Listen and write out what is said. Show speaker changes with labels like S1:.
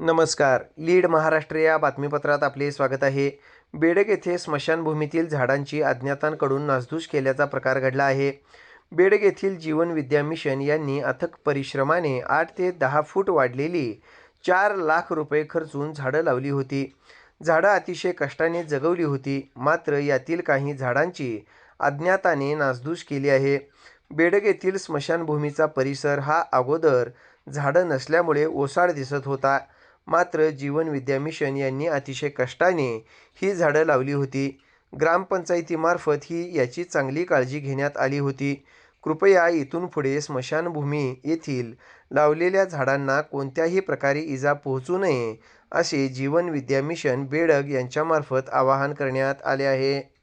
S1: नमस्कार. लीड महाराष्ट्र या बातमीपत्रात आपले स्वागत आहे. बेडग येथे स्मशानभूमीतील झाडांची अज्ञातांकडून नासधूस केल्याचा प्रकार घडला आहे. बेडग येथील जीवन विद्या मिशन यांनी अथक परिश्रमाने आठ ते दहा फूट वाढलेली चार लाख रुपये खर्चून झाडं लावली होती. झाडं अतिशय कष्टाने जगवली होती. मात्र यातील काही झाडांची अज्ञाताने नासधूस केली आहे. बेडग येथील स्मशानभूमीचा परिसर हा अगोदर झाडं नसल्यामुळे ओसाड दिसत होता. मात्र जीवन विद्या मिशन यांनी अतिशय कष्टाने ही झाडं लावली होती. ग्रामपंचायतीमार्फत ही याची चांगली काळजी घेण्यात आली होती. कृपया इथून पुढे स्मशानभूमी येथील लावलेल्या झाडांना कोणत्याही प्रकारे इजा पोहोचू नये असे जीवन विद्या मिशन बेडग यांच्यामार्फत आवाहन करण्यात आले आहे.